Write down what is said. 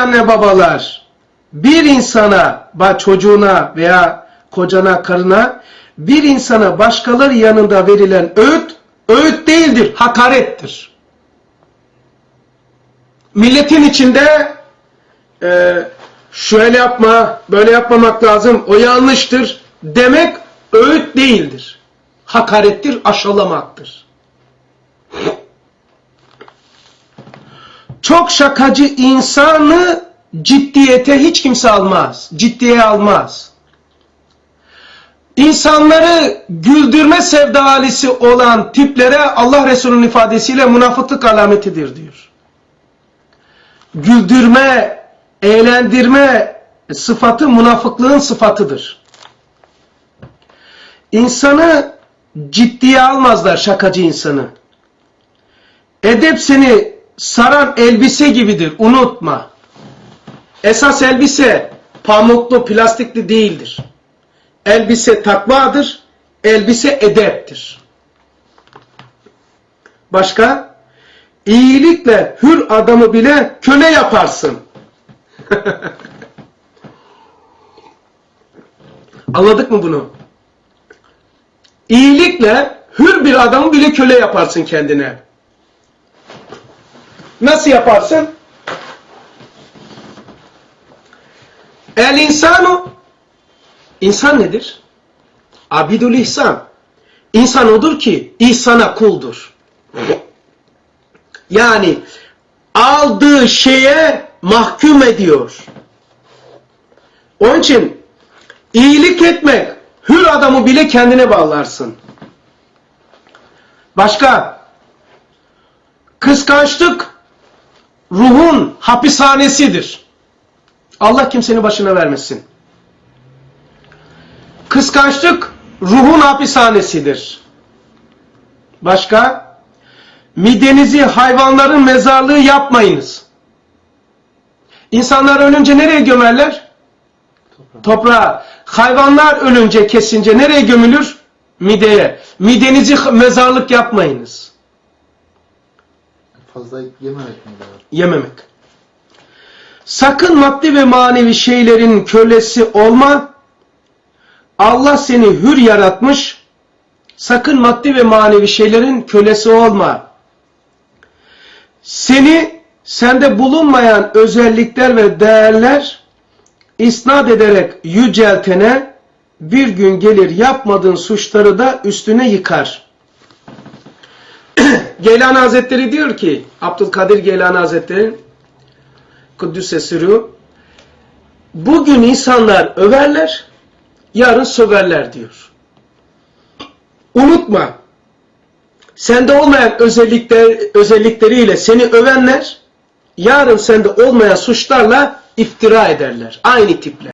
anne babalar bir insana, çocuğuna veya kocana, karına bir insana başkaları yanında verilen öğüt, öğüt değildir, hakarettir. Milletin içinde e, şöyle yapma, böyle yapmamak lazım, o yanlıştır demek öğüt değildir. Hakarettir, aşılamaktır. Çok şakacı insanı ciddiyete hiç kimse almaz. Ciddiye almaz. İnsanları güldürme sevdalisi olan tiplere Allah Resulü'nün ifadesiyle münafıklık alametidir diyor. Güldürme, eğlendirme sıfatı münafıklığın sıfatıdır. İnsanı ciddiye almazlar şakacı insanı. Edep seni saran elbise gibidir. Unutma. Esas elbise pamuklu, plastikli değildir. Elbise takvadır. Elbise edeptir. Başka? İyilikle hür adamı bile köle yaparsın. Anladık mı bunu? İyilikle hür bir adamı bile köle yaparsın kendine. Nasıl yaparsın? El insanu İnsan nedir? Abidul ihsan. İnsan odur ki ihsana kuldur. Yani aldığı şeye mahkum ediyor. Onun için iyilik etmek, hür adamı bile kendine bağlarsın. Başka? Kıskançlık hapishanesidir. Allah kimsenin başına vermesin. Kıskançlık ruhun hapishanesidir. Başka? Midenizi hayvanların mezarlığı yapmayınız. İnsanlar ölünce nereye gömerler? Toprağa. Hayvanlar ölünce kesince nereye gömülür? Mideye. Midenizi mezarlık yapmayınız. Fazla yememek mi? Yememek. Sakın maddi ve manevi şeylerin kölesi olma. Allah seni hür yaratmış. Sakın maddi ve manevi şeylerin kölesi olma. Seni sende bulunmayan özellikler ve değerler isnat ederek yüceltene bir gün gelir yapmadığın suçları da üstüne yıkar. Geylani Hazretleri diyor ki, Abdülkadir Geylani Hazretleri, Kuddüs'e sürüyor, bugün insanlar överler, yarın söverler diyor. Unutma, sende olmayan özellikler, özellikleriyle seni övenler, yarın sende olmayan suçlarla iftira ederler. Aynı tipler.